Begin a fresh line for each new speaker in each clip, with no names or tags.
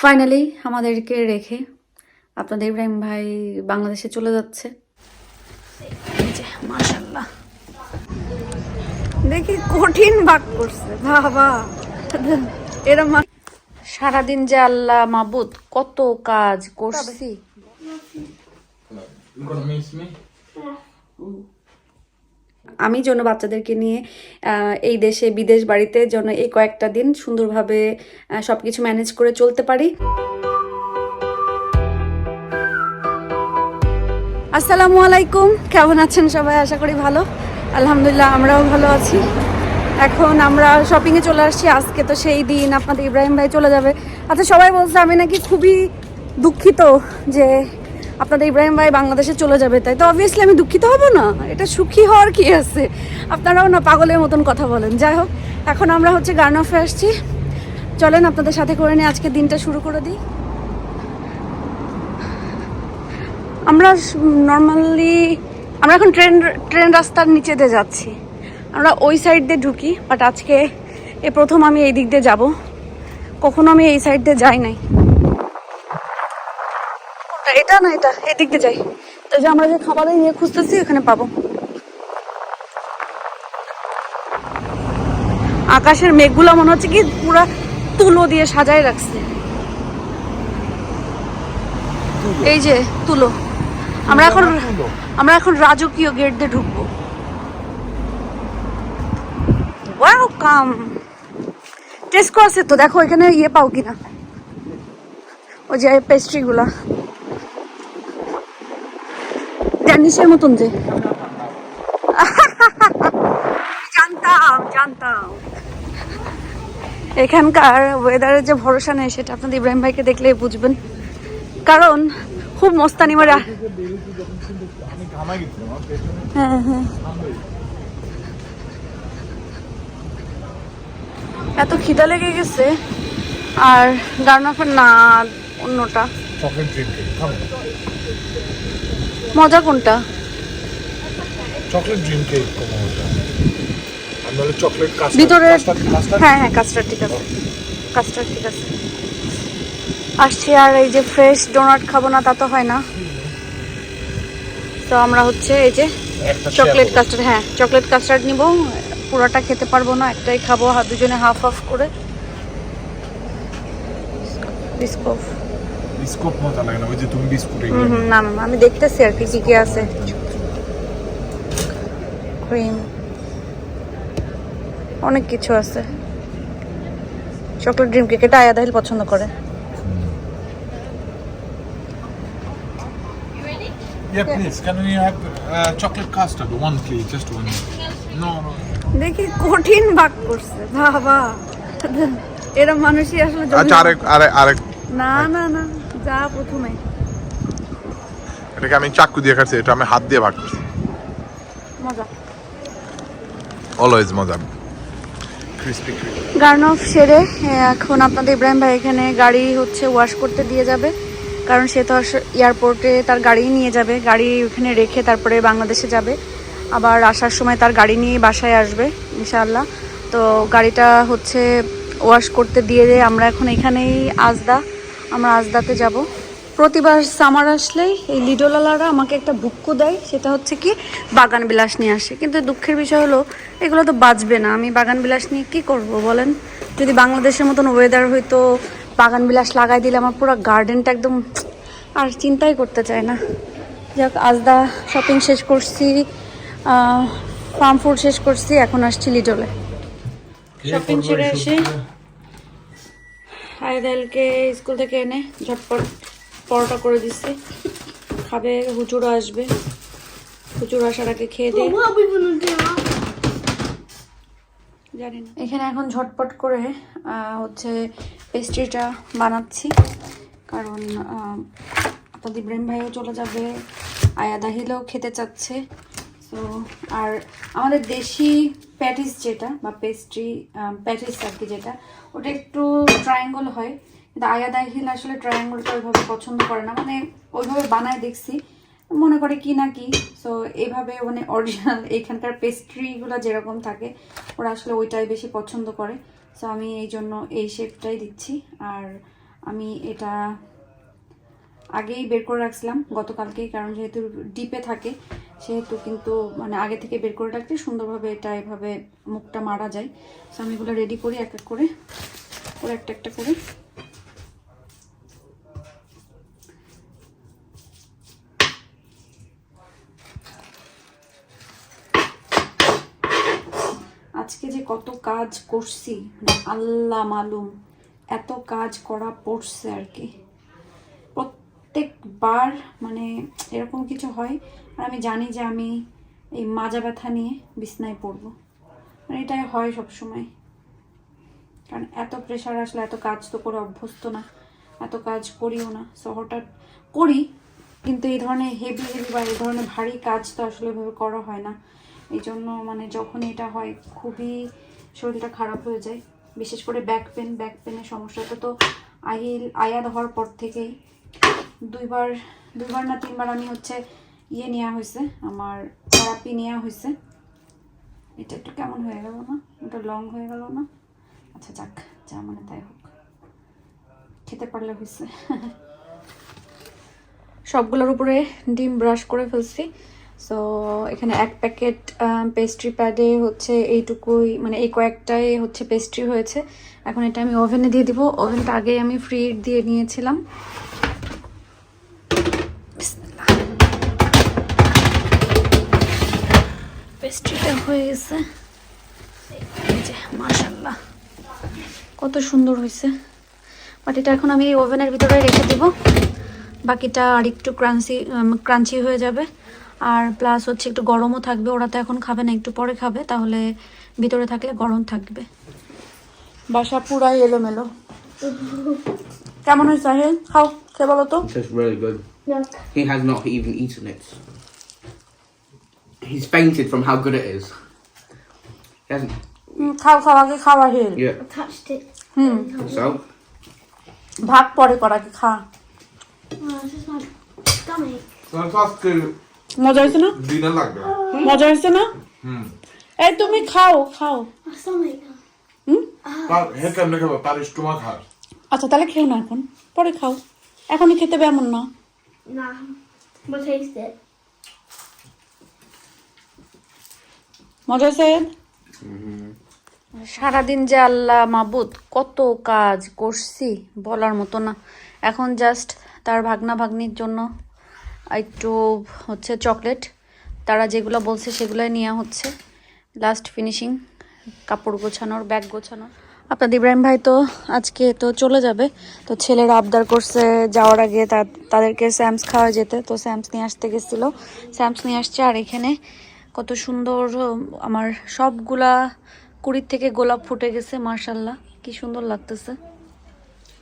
Finally আমাদেরকে রেখে আপনাদের ইব্রাহিম ভাই বাংলাদেশে চলে যাচ্ছে। মাশাল্লাহ দেখি কঠিন ভাগ করছে। বাবা। এরম সারাদিন যে আল্লাহ মাবুদ কত কাজ করছি
You gonna miss me?
আমি যেন বাচ্চাদেরকে নিয়ে এই দেশে বিদেশ বাড়িতে যেন এই কয়েকটা দিন সুন্দরভাবে সব কিছু ম্যানেজ করে চলতে পারি। আসসালামু আলাইকুম। কেমন আছেন সবাই? আশা করি ভালো। আলহামদুলিল্লাহ, আমরাও ভালো আছি। এখন আমরা শপিংয়ে চলে আসছি। আজকে তো সেই দিন আপনাদের ইব্রাহিম ভাই চলে যাবে। আচ্ছা সবাই বলছে, আমি নাকি খুবই দুঃখিত যে আপনাদের ইব্রাহিম ভাই বাংলাদেশে চলে যাবে, তাই তো? অবভিয়াসলি আমি দুঃখিত হব না। এটা সুখী হওয়ার কি আছে? আপনারাও না পাগলের মতন কথা বলেন। যাই হোক, এখন আমরা হচ্ছে গার্নফে আসছি। চলেন, আপনাদের সাথে করে নিয়ে আজকে দিনটা শুরু করে দিই। আমরা নর্মালি আমরা এখন ট্রেন ট্রেন রাস্তার নিচে দিয়ে যাচ্ছি। আমরা ওই সাইড দিয়ে ঢুকি বাট আজকে এ প্রথম আমি এই দিক দিয়ে যাব। কখনো আমি এই সাইড দিয়ে যাই নাই? এটা না এটা এই দিক দিয়ে যাই। তো যে আমরা যে খাবারের নিয়ে খুঁজতেছি এখানে পাবো। আকাশের মেঘগুলো মনে হচ্ছে কি পুরা তুলো দিয়ে সাজায় রাখছে। এই যে তুলো। আমরা এখন আমরা এখন রাজকীয় গেট দিয়ে ঢুকবো। ওয়েলকাম টেস্ট আছে তো দেখো এখানে ইয়ে পাও কিনা। ওই যে পেস্ট্রি ড্যানিশের মতন যে। জানতাম জানতাম। এখানকার ওয়েদারের যে ভরসা নেই সেটা আপনাদের ইব্রাহিম ভাইকে দেখলেই বুঝবেন। কারণ খুব মস্তানি মারা। হ্যাঁ হ্যাঁ। এত খিদা লেগে গেছে আর গার্নাফের না অন্যটা।
চকলেট
মজা কোনটা?
চকলেট ড্রিম কেক ওটা আর নাহলে চকলেট কাস্টার্ড
ভিতরে হ্যাঁ হ্যাঁ কাস্টার্ড ঠিক আছে। কাস্টার্ড ঠিক আছে। আসছি আর এই যে ফ্রেশ ডোনাট খাব না তা তো হয় না। তো আমরা হচ্ছে এই যে চকলেট কাস্টার্ড হ্যাঁ চকলেট কাস্টার্ড নিব। পুরোটা খেতে পারব না একটাই খাব দুজনে হাফ হাফ করে। বিস্কুট
মজা লাগে না ওই যে তুমি বিস্কুট
না না না, আমি দেখতেছি আর কি কি কি আছে ক্রিম অনেক কিছু আছে চকলেট ড্রিম কেক এটা আয়া দাহিল পছন্দ করে
Yeah, please. Can we have uh, chocolate custard? One, please. Just one. No, no.
দেখি কঠিন ভাগ করছে বাবা এরা মানুষই আসলে
আচ্ছা আরেক আরেক আরেক
না না না যা প্রথমে।
এটাকে আমি চাকু দিয়ে কাটছি এটা আমি হাত দিয়ে ভাগ করছি
মজা।
অলওয়েজ মজা। ক্রিস্পি
গার্ন অফ সেরে এখন আপনাদের ইব্রাহিম ভাই এখানে গাড়ি হচ্ছে ওয়াশ করতে দিয়ে যাবে। কারণ সে তো এয়ারপোর্টে তার গাড়ি নিয়ে যাবে। গাড়ি ওখানে রেখে তারপরে বাংলাদেশে যাবে। আবার আসার সময় তার গাড়ি নিয়ে বাসায় আসবে ইনশাআল্লাহ। তো গাড়িটা হচ্ছে ওয়াশ করতে দিয়ে দিয়ে আমরা এখন এখানেই আজদা। আমরা আজদাতে যাব। প্রতিবার সামার আসলেই এই লিডোলালারা আমাকে একটা বুক্কু দেয় সেটা হচ্ছে কি বাগান বিলাস নিয়ে আসে। কিন্তু দুঃখের বিষয় হলো এগুলো তো বাঁচবে না। আমি বাগান বিলাস নিয়ে কি করব বলেন? যদি বাংলাদেশের মতন ওয়েদার হয়তো বাগান বিলাস লাগাই দিলে আমার পুরো গার্ডেনটা একদম আর চিন্তাই করতে চায় না। যাক আজদা শপিং শেষ করছি ফার্ম ফুড শেষ করছি এখন আসছি লিডলে শপিং সেরে এসে আয়দালকে স্কুল থেকে এনে ঝটপট পরোটা করে দিচ্ছি। খাবে হুচুরও আসবে। হুচুর আসার আগে খেয়ে দিয়ে জানি না। এখানে এখন ঝটপট করে আহ, হচ্ছে পেস্ট্রিটা বানাচ্ছি। কারণ আহ, আপনাদের ইব্রাহিম ভাইও চলে যাবে। আয়া দাহিলেও খেতে চাচ্ছে। তো আর আমাদের দেশি প্যাটিস যেটা বা পেস্ট্রি প্যাটিস আর কি যেটা, ওটা একটু ট্রায়াঙ্গল হয়। কিন্তু আয়া দাহিল আসলে ট্রায়াঙ্গলটা ওইভাবে পছন্দ করে না। মানে ওইভাবে বানায় দেখছি, মনে করে কি না কি। সো এইভাবে মানে অরিজিনাল এখানকার পেস্ট্রিগুলো যেরকম থাকে, ওরা আসলে ওইটাই বেশি পছন্দ করে। সো আমি এই জন্য এই শেপটাই দিচ্ছি। আর আমি এটা আগেই বের করে রাখছিলাম, গতকালকেই, কারণ যেহেতু ডিপে থাকে, সেহেতু কিন্তু মানে আগে থেকে বের করে রাখলে সুন্দরভাবে এটা এভাবে মুখটা মারা যায়। সো আমি এগুলো রেডি করি, এক এক করে করে একটা একটা করে। আজকে যে কত কাজ করছি মানে আল্লাহ মালুম, এত কাজ করা পড়ছে আর কি। প্রত্যেকবার মানে এরকম কিছু হয়, আর আমি জানি যে আমি এই মাজা ব্যথা নিয়ে বিছনায় পড়ব। মানে এটাই হয় সব সময় কারণ এত প্রেশার আসলে, এত কাজ তো করে অভ্যস্ত না, এত কাজ করিও না সো হঠাৎ করি, কিন্তু এই ধরনের হেভি হেভি বা এই ধরনের ভারী কাজ তো আসলে এভাবে করা হয় না। এই জন্য মানে যখন এটা হয়, খুবই শরীরটা খারাপ হয়ে যায়। বিশেষ করে ব্যাক পেন ব্যাক পেনের সমস্যাটা তো আহিল আয়াদ হওয়ার পর থেকেই দুইবার দুইবার না তিনবার আমি হচ্ছে ইয়ে নেওয়া হয়েছে আমার থেরাপি নেওয়া হয়েছে এটা একটু কেমন হয়ে গেল না? এটা লং হয়ে গেল না? আচ্ছা যাক, যা মানে তাই হোক। খেতে পারলে হয়েছে সবগুলোর উপরে ডিম ব্রাশ করে ফেলছি। সো এখানে এক প্যাকেট পেস্ট্রি প্যাডে হচ্ছে এইটুকুই মানে এই কয়েকটাই হচ্ছে পেস্ট্রি হয়েছে। এখন এটা আমি ওভেনে দিয়ে দিব। ওভেনটা আগেই আমি ফ্রি দিয়ে নিয়েছিলাম। পেস্ট্রিটা হয়ে গেছে। এই যে মাশাল্লাহ কত সুন্দর হয়েছে। বাট এটা এখন আমি ওভেনের ভিতরে রেখে দেব। বাকিটা আর একটু ক্রাঞ্চি ক্রাঞ্চি হয়ে যাবে। আর প্লাস হচ্ছে একটু গরমও থাকবে। ওরা তো এখন খাবে না একটু পরে খাবে। তাহলে ভিতরে থাকলে গরম থাকবে। বাসা পুরাই এলোমেলো। কেমন হয়েছে খাও খেয়ে বলো তো.
He has not even eaten it. He's fainted from how good it is. He hasn't.
হুম, খাও খাও আগে খাওয়া হেল
Yeah.
I touched it.
Hmm
So,
ভাগ পরে করা কি খা
Oh, this is my stomach.
Sen asked
মজা হয়েছে না
dina lagda.
মজা হয়েছে না এই তুমি খাও খাও
My stomach.
Hmm
Par heter det kan Paris stomach här.
আচ্ছা তাহলে খেও না এখন পরে খাও এখনই খেতে হবে এমন না
Nah. But taste it.
মজা হয়েছে সারাদিন যে আল্লাহ মাবুদ, কত কাজ করছি বলার মতো না। এখন জাস্ট তার ভাগনা ভাগ্নির জন্য একটু হচ্ছে চকলেট তারা যেগুলো বলছে সেগুলোই নেওয়া হচ্ছে। লাস্ট ফিনিশিং কাপড় গোছানোর ব্যাগ গোছানোর। আপনাদের ইব্রাহিম ভাই তো আজকে তো চলে যাবে, তো ছেলেরা আবদার করছে যাওয়ার আগে তাদেরকে স্যামস খাওয়া যেতে। তো স্যামস নিয়ে আসতে গেছিল। স্যামস নিয়ে আসছে আর এখানে কত সুন্দর আমার সবগুলা কুড়ির থেকে গোলাপ ফুটে গেছে মার্শাল্লাহ কি সুন্দর লাগতেছে।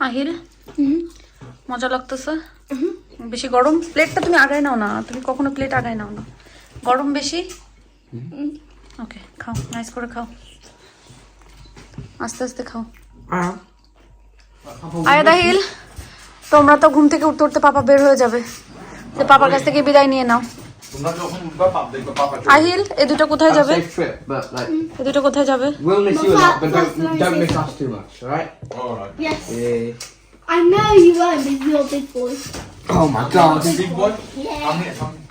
আহিল মজা লাগতেছে? বেশি গরম? প্লেটটা তুমি আগায় নাও না তুমি কখনো প্লেট আগায় নাও না। গরম বেশি? ওকে খাও নাইস করে খাও। আস্তে আস্তে খাও। আয়া। দাহিল তোমরা তো ঘুম থেকে উঠতে উঠতে পাপা বের হয়ে যাবে। পাপার কাছ থেকে বিদায় নিয়ে নাও।
তোমরা যখন উঠবা পাপ দেখবা পাপা
আহিল এ দুটো কোথায় যাবে
safe trip, but like,
এ দুটো কোথায় যাবে
we'll miss you a lot, but don't, don't miss us too much, alright?
Alright.
Yes.
Yeah.
I know you won't, but you're a big boy.
Oh my god.
Big boy?
Yeah.
Come here, come here.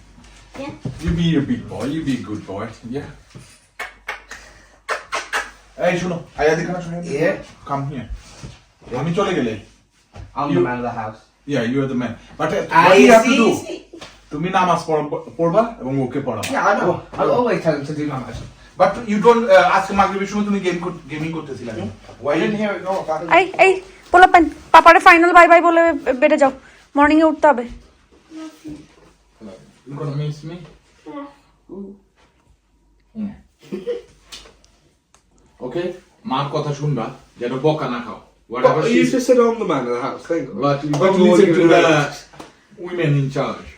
Yeah.
You be a big boy, you be a good boy. Yeah. এই শোনো আয়া দেখে না শোনো
Yeah.
Come here আমি চলে গেলে
I'm
You-
the man of the house.
Yeah you are the man but
Ah,
what you have to
see,
do
see.
তুমি নামাজ পড়বা এবং ওকে পড়াবা. বাট ইউ ডোন্ট আজকে মাগরিবের সময় তুমি গেম গেমিং করতেছিলে
Why didn't hear it
এই এই পোলা পেন পাপারে ফাইনাল বাই বাই বলে বেডে যাও মর্নিং এ উঠতে হবে?
Yeah.
মার কথা শুনবা যেন বকা না খাও Whatever
But
she
you just said I'm the man of the house. Think.
But you
But
listen to the women in charge.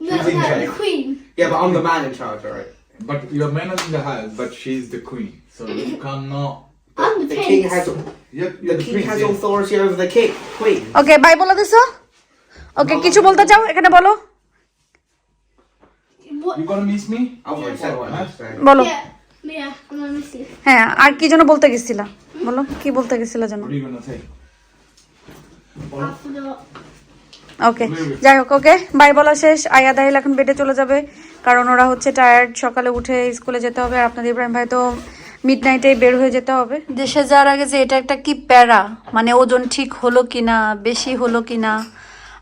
No,
Who's in
no,
charge?
the queen.
Yeah, but I'm the man in charge, alright?
But your man is in the house, but she's the queen. So you cannot.
I'm the,
The
prince.
king has
You're,
the
you're the
king
prince.
has
yeah.
authority over the king. Queen.
Okay bye বলে দিছো ওকে কিছু বলতে চাও এখানে বলো
What?
You gonna miss me?
I've already said what I have to say.
বলো
Yeah. Yeah, I'm gonna miss you.
হ্যাঁ আর কি যেন বলতে গেছিলা বলো কি বলতে গেছিলা যেন
What are you gonna say?
I forgot.
ওকে যাই হোক ওকে বাই বলা শেষ। আয়া দাহিল এখন বেডে চলে যাবে। কারণ ওরা হচ্ছে টায়ার্ড সকালে উঠে স্কুলে যেতে হবে। আর আপনাদের ইব্রাহিম ভাই তো মিড নাইটে বের হয়ে যেতে হবে। দেশে যাওয়ার আগে যে এটা একটা কি প্যারা? মানে ওজন ঠিক হলো কিনা বেশি হলো কিনা?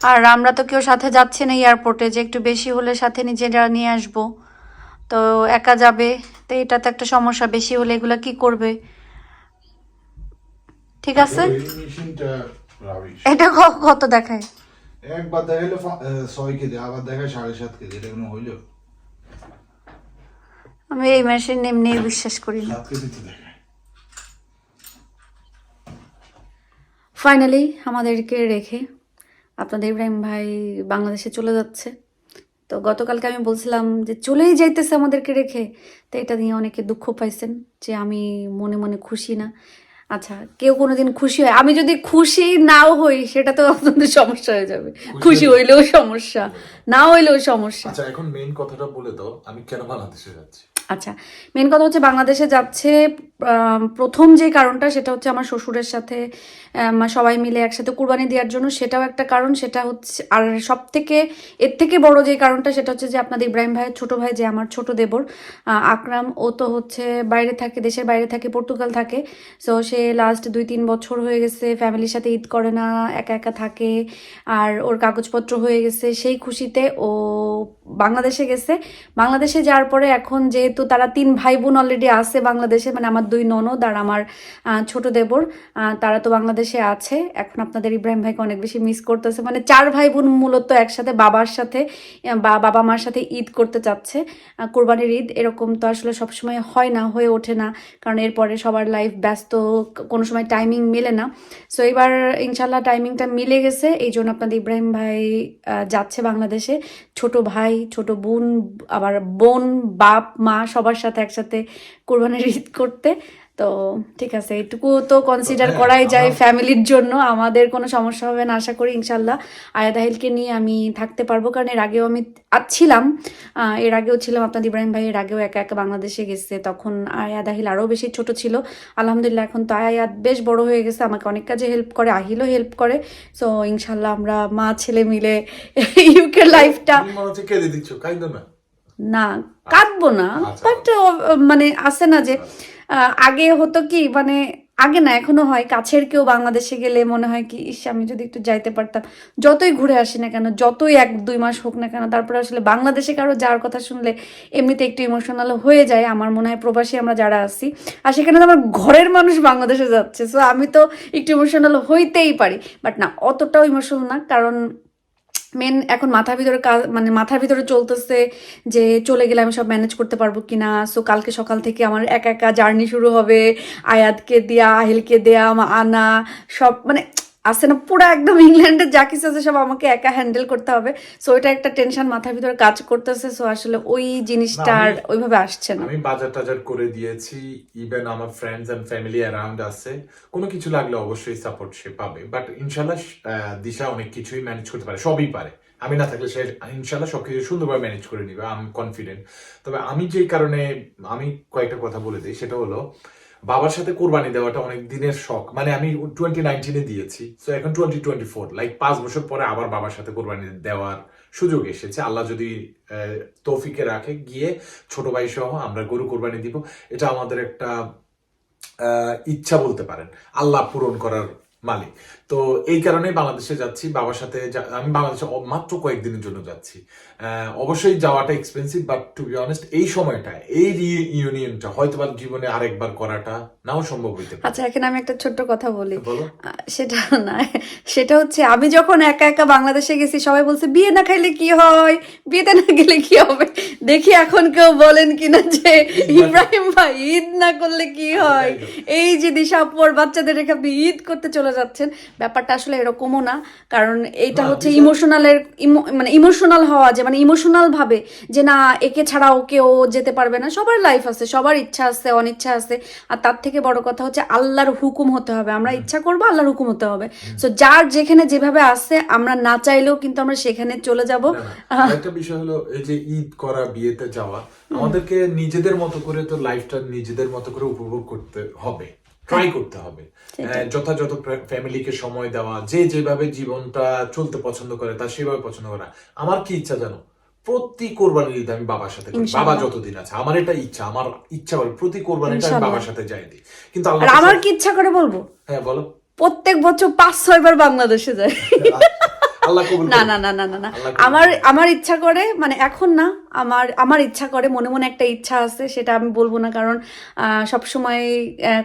আর আমরা তো কেউ সাথে যাচ্ছি না এয়ারপোর্টে যে একটু বেশি হলে সাথে নিজেরা নিয়ে আসব। তো একা যাবে তো এটা তো একটা সমস্যা। বেশি হলে এগুলা কি করবে? ঠিক আছে? এটা কত দেখায়?
একবার ছয় কেজি আবার দেখায় সাড়ে সাত কেজি এটা কোনো হইল?
আমি এই মেশিন এমনি বিশ্বাস করি না। ফাইনালি আমাদেরকে রেখে আপনাদের ইব্রাহিম ভাই বাংলাদেশে চলে যাচ্ছে। তো গতকালকে আমি বলছিলাম যে চলেই যাইতেছে আমাদেরকে রেখে তো এটা নিয়ে অনেকে দুঃখ পাইছেন যে আমি মনে মনে খুশি না। আচ্ছা কেউ কোনোদিন খুশি হয়? আমি যদি খুশি নাও হই সেটা তো আপনাদের সমস্যা হয়ে যাবে। খুশি হইলেও সমস্যা না হইলেও সমস্যা।
আচ্ছা এখন মেইন কথাটা বলে দাও আমি কেন বাংলাদেশে যাচ্ছি?
আচ্ছা মেন কথা হচ্ছে বাংলাদেশে যাচ্ছে প্রথম যে কারণটা সেটা হচ্ছে আমার শ্বশুরের সাথে সবাই মিলে একসাথে কুরবানি দেওয়ার জন্য। সেটাও একটা কারণ, সেটা হচ্ছে, আর সব থেকে এর থেকে বড় যে কারণটা সেটা হচ্ছে যে আপনাদের ইব্রাহিম ভাইয়ের ছোট ভাই যে আমার ছোট দেবর আকরাম, ও তো হচ্ছে বাইরে থাকে, দেশের বাইরে থাকে, পর্তুগাল থাকে। সো সে লাস্ট দুই তিন বছর হয়ে গেছে ফ্যামিলির সাথে ঈদ করে না, একা একা থাকে, আর ওর কাগজপত্র হয়ে গেছে। সেই খুশিতে ও বাংলাদেশে গেছে। বাংলাদেশে যাওয়ার পরে এখন যেহেতু তারা তিন ভাই বোন অলরেডি আছে বাংলাদেশে মানে আমার দুই ননদ আর আমার ছোট দেবর তারা তো বাংলাদেশে আছে। এখন আপনাদের ইব্রাহিম ভাইকে অনেক বেশি মিস করতেছে। মানে চার ভাই বোন মূলত একসাথে বাবার সাথে বা বাবা মার সাথে ঈদ করতে চাচ্ছে। কোরবানির ঈদ এরকম তো আসলে সবসময় হয় না, হয়ে ওঠে না। কারণ এরপরে সবার লাইফ ব্যস্ত কোনো সময় টাইমিং মেলে না। সো এবার ইনশাল্লাহ টাইমিংটা মিলে গেছে। এই জন্য আপনাদের ইব্রাহিম ভাই যাচ্ছে বাংলাদেশে। ছোট ভাই, ছোট বোন, আবার বোন, বাপ, মা সবার সাথে একসাথে কোরবানির ঈদ করতে। তো ঠিক আছে এটুকু তো কনসিডার
হ্যাঁ,
করাই যায় ফ্যামিলির জন্য। আমাদের কোনো সমস্যা হবে না আশা করি ইনশাল্লাহ আয়া আয়াদাহিলকে নিয়ে আমি থাকতে পারব কারণ এর আগেও আমি ছিলাম এর আগেও ছিলাম আপনার ইব্রাহিম ভাই এর আগেও একা একা বাংলাদেশে গেছে। তখন আয়াদাহিল আরও বেশি ছোট ছিল। আলহামদুলিল্লাহ এখন তো আয়াত বেশ বড় হয়ে গেছে আমাকে অনেক কাজে হেল্প করে আহিলও হেল্প করে। সো ইনশাল্লাহ আমরা মা ছেলে মিলে ইউকে লাইফটা
দিচ্ছ না।
না কাঁদবো না
আচ্ছা।
বাট মানে আছে না যে আগে হতো কি মানে আগে না এখনও হয় কাছের কেউ বাংলাদেশে গেলে মনে হয় কি ইস আমি যদি একটু যাইতে পারতাম যতই ঘুরে আসি না কেন যতই এক দুই মাস হোক না কেন তারপরে আসলে বাংলাদেশে কারও যাওয়ার কথা শুনলে এমনিতে একটু ইমোশনাল হয়ে যায় আমার মনে হয় প্রবাসী আমরা যারা আছি আর সেখানে তো আমার ঘরের মানুষ বাংলাদেশে যাচ্ছে সো আমি তো একটু ইমোশনাল হইতেই পারি বাট না অতটাও ইমোশনাল না কারণ মেন এখন মাথার ভিতরে কাজ মানে মাথার ভিতরে চলতেছে যে চলে গেলে আমি সব ম্যানেজ করতে পারব কি না সো কালকে সকাল থেকে আমার একা একা জার্নি শুরু হবে। আয়াতকে দেয়া, আহিলকে দেয়া আনা, সব মানে আছে না পুরো একদম ইংল্যান্ডের যা কিছু আছে সব আমাকে একা হ্যান্ডেল করতে হবে। সো ওইটা একটা টেনশন মাথার ভিতরে কাজ করতেছে সো আসলে ওই জিনিসটা আর ওইভাবে আসছে না।
আমি বাজার টাজার করে দিয়েছি ইভেন আমার ফ্রেন্ডস এন্ড ফ্যামিলি অ্যারাউন্ড আছে। কোনো কিছু লাগলে অবশ্যই সাপোর্ট সে পাবে বাট ইনশাল্লাহ দিশা অনেক কিছুই ম্যানেজ করতে পারে সবই পারে। আমি না থাকলে সে ইনশাল্লাহ সবকিছু সুন্দরভাবে ম্যানেজ করে নিবে আই এম কনফিডেন্ট তবে আমি যেই কারণে আমি কয়েকটা কথা বলে দিই সেটা হলো বাবার সাথে কোরবানি দেওয়াটা অনেক দিনের শখ। মানে আমি টোয়েন্টি নাইনটিনে দিয়েছি তো এখন টোয়েন্টি টোয়েন্টি ফোর লাইক পাঁচ বছর পরে আবার বাবার সাথে কোরবানি দেওয়ার সুযোগ এসেছে। আল্লাহ যদি তৌফিকে রাখে, গিয়ে ছোট ভাই সহ আমরা গরু কোরবানি দিব। এটা আমাদের একটা ইচ্ছা বলতে পারেন। আল্লাহ পূরণ করার মালিক। তো এই কারণেই বাংলাদেশে যাচ্ছি বাবার সাথে আমি বাংলাদেশে মাত্র কয়েকদিনের জন্য যাচ্ছি। অবশ্যই যাওয়াটা expensive but to be honest এই সময়টা এই ইউনিয়নটা হয়তো বা জীবনে আরেকবার করাটা নাও সম্ভব হইতে পারে।
আচ্ছা এখানে আমি একটা ছোট্ট কথা বলি। সেটা না সেটা হচ্ছে আমি যখন একা একা বাংলাদেশে গেছি সবাই বলছে বিয়ে না খাইলে কি হয়? বিয়েতে না গেলে কি হবে? দেখি এখন কেউ বলেন কিনা যে ইব্রাহিম ভাই ঈদ না করলে কি হয় এই যে দিশাপুর বাচ্চাদের রেখে আপনি ঈদ করতে চলে যাচ্ছেন ব্যাপারটা আসলে এরকমও না। কারণ এইটা হচ্ছে ইমোশনালের মানে ইমোশনাল হওয়া যে মানে ইমোশনাল ভাবে যে না একে ছাড়া ওকে ও যেতে পারবে না। সবার লাইফ আছে সবার ইচ্ছা আছে অনিচ্ছা আছে। আর তার থেকে বড় কথা হচ্ছে আল্লাহর হুকুম হতে হবে। আমরা ইচ্ছা করব আল্লাহর হুকুম হতে হবে। সো যার যেখানে যেভাবে আছে আমরা না চাইলেও কিন্তু আমরা সেখানে চলে যাব।
একটা বিষয় হলো এই যে ঈদ করা বিয়েতে যাওয়া আমাদেরকে নিজেদের মতো করে তো লাইফটা নিজেদের মতো করে উপভোগ করতে হবে। ট্রাই করতে হবে। যথাযথ ফ্যামিলিকে সময় দেওয়া যে যেভাবে জীবনটা চলতে পছন্দ করে তা সেভাবে পছন্দ করা। আমার কি ইচ্ছা জানো? প্রতি কোরবানির ঈদ আমি বাবার সাথে বাবা যতদিন আছে আমার এটা ইচ্ছা আমার ইচ্ছা বলে প্রতি কোরবানিটা আমি বাবার সাথে যাই দিই। কিন্তু
আমার কি ইচ্ছা করে বলব?
হ্যাঁ বলো।
প্রত্যেক বছর পাঁচ ছয় বার বাংলাদেশে যায়
আল্লাহ কবুল
না না না না না না। আমার আমার ইচ্ছা করে মানে এখন না আমার আমার ইচ্ছা করে মনে মনে একটা ইচ্ছা আছে সেটা আমি বলব না কারণ সব সময়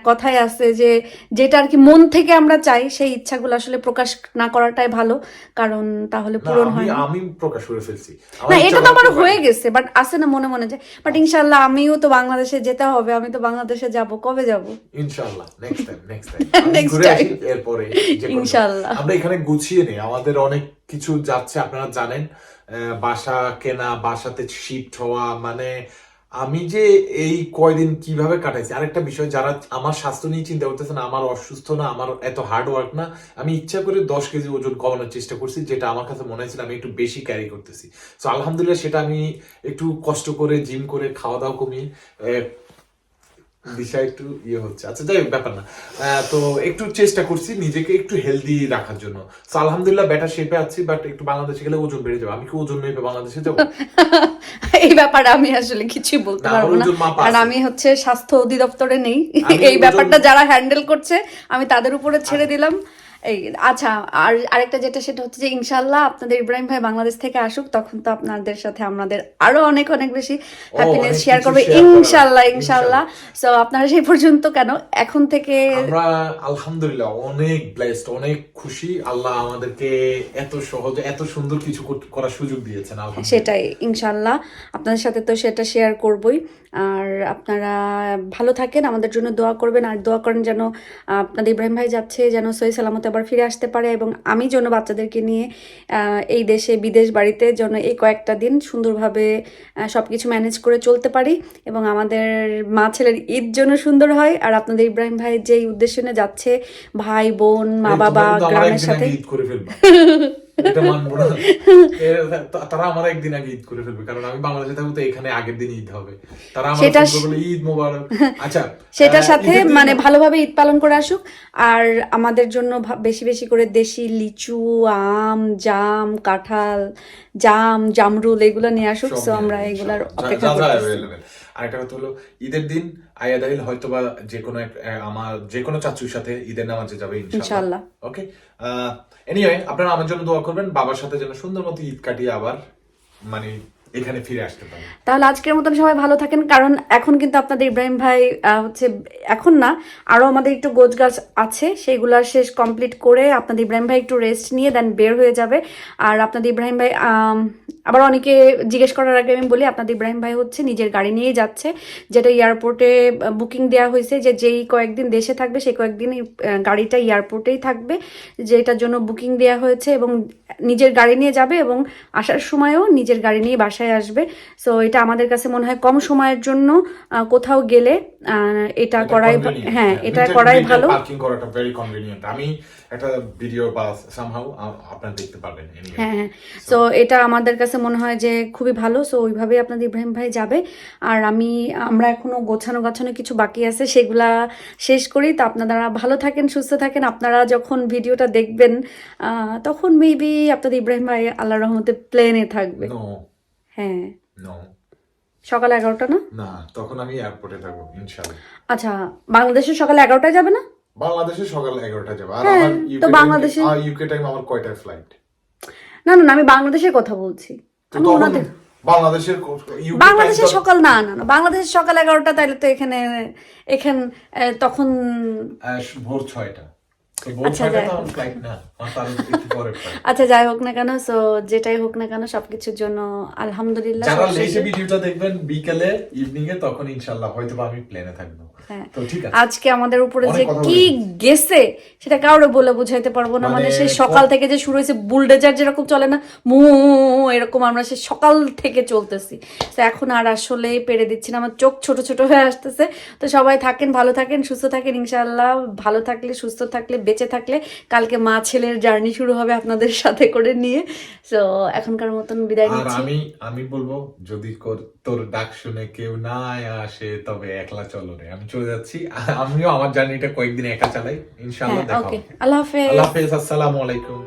কথাই আছে যে যেটা আর কি মন থেকে আমরা চাই সেই ইচ্ছাগুলো আসলে প্রকাশ না করাটাই ভালো কারণ তাহলে পূরণ হয়
আমি প্রকাশ করে ফেলছি।
না এটা তো আমার হয়ে গেছে বাট আছে না মনে মনে যে বাট ইনশাল্লাহ আমিও তো বাংলাদেশে যেতে হবে আমি তো বাংলাদেশে যাব কবে যাব?
ইনশাআল্লাহ নেক্সট টাইম নেক্সট টাইম আসি
time.
এরপরে
ইনশাআল্লাহ।
আমরা এখানে গুছিয়ে নেই আমাদের অনেক কিছু যাচ্ছে আপনারা জানেন। বাসা কেনা, বাসাতে শিফট হওয়া মানে আমি যে এই কয়দিন কীভাবে কাটাইছি, আরেকটা বিষয়, যারা আমার স্বাস্থ্য নিয়ে চিন্তা করতেছে না, আমার অসুস্থ না, আমার এত হার্ড ওয়ার্ক না, আমি ইচ্ছা করে দশ কেজি ওজন কমানোর চেষ্টা করছি, যেটা আমার কাছে মনে হয়েছিল আমি একটু বেশি ক্যারি করতেছি। তো আলহামদুলিল্লাহ, সেটা আমি একটু কষ্ট করে জিম করে খাওয়া দাওয়া কমিয়ে দিশা একটু ইয়ে হচ্ছে। আচ্ছা যাই হোক ব্যাপার না। তো একটু চেষ্টা করছি নিজেকে একটু হেলদি রাখার জন্য। তো আলহামদুলিল্লাহ বেটার শেপে আছি বাট একটু বাংলাদেশে গেলে ওজন বেড়ে যাবে। আমি কি ওজন মেপে বাংলাদেশে যাব?
এই ব্যাপারে আমি আসলে কিছুই বলতে পারব না।
আর
আমি হচ্ছে স্বাস্থ্য অধিদপ্তরে নেই। এই ব্যাপারটা যারা হ্যান্ডেল করছে আমি তাদের উপরে ছেড়ে দিলাম। এই আচ্ছা আর আরেকটা যেটা সেটা হচ্ছে যে ইনশাল্লাহ আপনাদের ইব্রাহিম ভাই বাংলাদেশ থেকে আসুক তখন তো আপনাদের সাথে আমাদের আরও অনেক অনেক বেশি হ্যাপিনেস শেয়ার করবে। ইনশাল্লাহ ইনশাল্লাহ সো আপনারা সেই পর্যন্ত কেন? এখন থেকে
আমরা আলহামদুলিল্লাহ অনেক ব্লেসড অনেক খুশি। আল্লাহ আমাদেরকে এত সহজে এত সুন্দর কিছু করার সুযোগ দিয়েছেন আলহামদুলিল্লাহ।
সেটাই ইনশাল্লাহ আপনাদের সাথে তো সেটা শেয়ার করবই। আর আপনারা ভালো থাকেন আমাদের জন্য দোয়া করবেন। আর দোয়া করেন যেন আপনাদের ইব্রাহিম ভাই যাচ্ছে যেন সহি সালামতে আবার ফিরে আসতে পারে এবং আমি যেন বাচ্চাদেরকে নিয়ে এই দেশে বিদেশ বাড়িতে যেন এই কয়েকটা দিন সুন্দরভাবে সব কিছু ম্যানেজ করে চলতে পারি এবং আমাদের মা ছেলের ঈদ যেন সুন্দর হয়। আর আপনাদের ইব্রাহিম ভাই যেই উদ্দেশ্যে নিয়ে যাচ্ছে ভাই বোন মা বাবা গ্রামের সাথে
এটা মানবো না। তারা আমার একদিন আগে ঈদ করে ফেলবে কারণ আমি বাংলাদেশে থাকব তো এখানে আগের দিন ঈদ হবে। তারা আমার বলে, ঈদ মোবারক। আচ্ছা
সেটার সাথে মানে ভালোভাবে ঈদ পালন করে আসুক। আর আমাদের জন্য বেশি বেশি করে দেশি লিচু আম জাম কাঁঠাল জাম জামরুল এগুলো নিয়ে আসুক সো আমরা এগুলার অপেক্ষা করতেছি
available। আরেকটা কথা হলো ঈদের দিন আয়াদাইল হয়তো বা যে কোনো আমার যে কোনো চাচুর সাথে ঈদের নামাজে যাবে।
ইনশাআল্লাহ
ওকে এনিওয়ে আপনারা আমার জন্য দোয়া করবেন বাবার সাথে যেন সুন্দর মতো ঈদ কাটিয়ে আবার মানে এখানে ফিরে আসতে পারে
তাহলে আজকের মতন সবাই ভালো থাকেন, কারণ এখন কিন্তু আপনাদের ইব্রাহিম ভাই হচ্ছে এখন না, আরও আমাদের একটু গোছ গাছ আছে, সেগুলো শেষ কমপ্লিট করে আপনাদের ইব্রাহিম ভাই একটু রেস্ট নিয়ে দেন বের হয়ে যাবে। আর আপনাদের ইব্রাহিম ভাই আবার অনেকে জিজ্ঞেস করার আগে আমি বলি, আপনাদের ইব্রাহিম ভাই হচ্ছে নিজের গাড়ি নিয়েই যাচ্ছে, যেটা এয়ারপোর্টে বুকিং দেওয়া হয়েছে যে যেই কয়েকদিন দেশে থাকবে, সেই কয়েকদিন গাড়িটা এয়ারপোর্টেই থাকবে, যেটার জন্য বুকিং দেওয়া হয়েছে এবং নিজের গাড়ি নিয়ে যাবে এবং আসার সময়ও নিজের গাড়ি নিয়ে বাসায় আসবে। সো এটা আমাদের কাছে মনে হয় কম সময়ের জন্য কোথাও গেলে এটা করাই হ্যাঁ এটা করাই ভালো।
পার্কিং করাটা ভেরি কনভিনিয়েন্ট আমি একটা ভিডিও বা সামহাউ আপনারা দেখতে পারবেন
হ্যাঁ হ্যাঁ। সো এটা আমাদের কাছে মনে হয় যে খুবই ভালো। সো ওইভাবেই আপনাদের ইব্রাহিম ভাই যাবে। আর আমি আমরা এখনও গোছানো গাছানো কিছু বাকি আছে সেগুলা শেষ করি। তো আপনারা ভালো থাকেন সুস্থ থাকেন। আপনারা যখন ভিডিওটা দেখবেন আহ, তখন মেবি আপনাদের ইব্রাহিম ভাই আল্লাহ রহমতে প্লেনে থাকবে। হ্যাঁ। সকাল এগারোটা না?
না তখন আমি এয়ারপোর্টে থাকব ইনশাআল্লাহ।
আচ্ছা বাংলাদেশের সকাল এগারোটায় যাবে না?
বাংলাদেশে সকাল এগারোটা যাবে। আর
হ্যাঁ,
আমার
তো বাংলাদেশে-
ইউকে টাইম আমার কয়টায় ফ্লাইট
না না আমি বাংলাদেশের কথা বলছি। আমি ওনাদের
বাংলাদেশের
বাংলাদেশের সকাল না না না বাংলাদেশের সকাল এগারোটা তাইলে তো এখানে এখান তখন
ভোর ছয়টা।
আচ্ছা, যাই হোক।
না ফ্লাইট
আচ্ছা যাই হোক না কেন সো যেটাই হোক না কেন সবকিছুর জন্য আলহামদুলিল্লাহ
যারা লেটে ভিডিওটা দেখবেন বিকেলে ইভিনিং এ তখন ইনশাআল্লাহ হয়তো আমি প্লেনে থাকব।
হ্যাঁ।
তো ঠিক আছে।
আজকে আমাদের উপরে যে কি গেছে সেটা কাউরে বলে বুঝাইতে পারব না। মানে
মানে
সেই সকাল থেকে যে শুরু হয়েছে বুলডেজার যেরকম চলে না মু এরকম আমরা সে সকাল থেকে চলতেছি। তো এখন আর আসলে পেরে দিচ্ছি না আমার চোখ ছোট ছোট হয়ে আসতেছে। তো সবাই থাকেন ভালো থাকেন সুস্থ থাকেন ইনশাআল্লাহ ভালো থাকলে সুস্থ থাকলে বেঁচে থাকলে কালকে মা ছেলের জার্নি শুরু হবে আপনাদের সাথে করে নিয়ে। তো এখনকার মতন বিদায় নিচ্ছি।
আমি আমি বলব যদি তোর ডাক শুনে কেউ না আসে তবে একলা চলো রে। আমি চলে যাচ্ছি। আমিও আমার জার্নিটা কয়েকদিন একা চালাই। ইনশাআল্লাহ
হ্যাঁ
দেখা
ওকে আল্লাহ হাফেজ।
আল্লাহ হাফেজ আসসালামু আলাইকুম।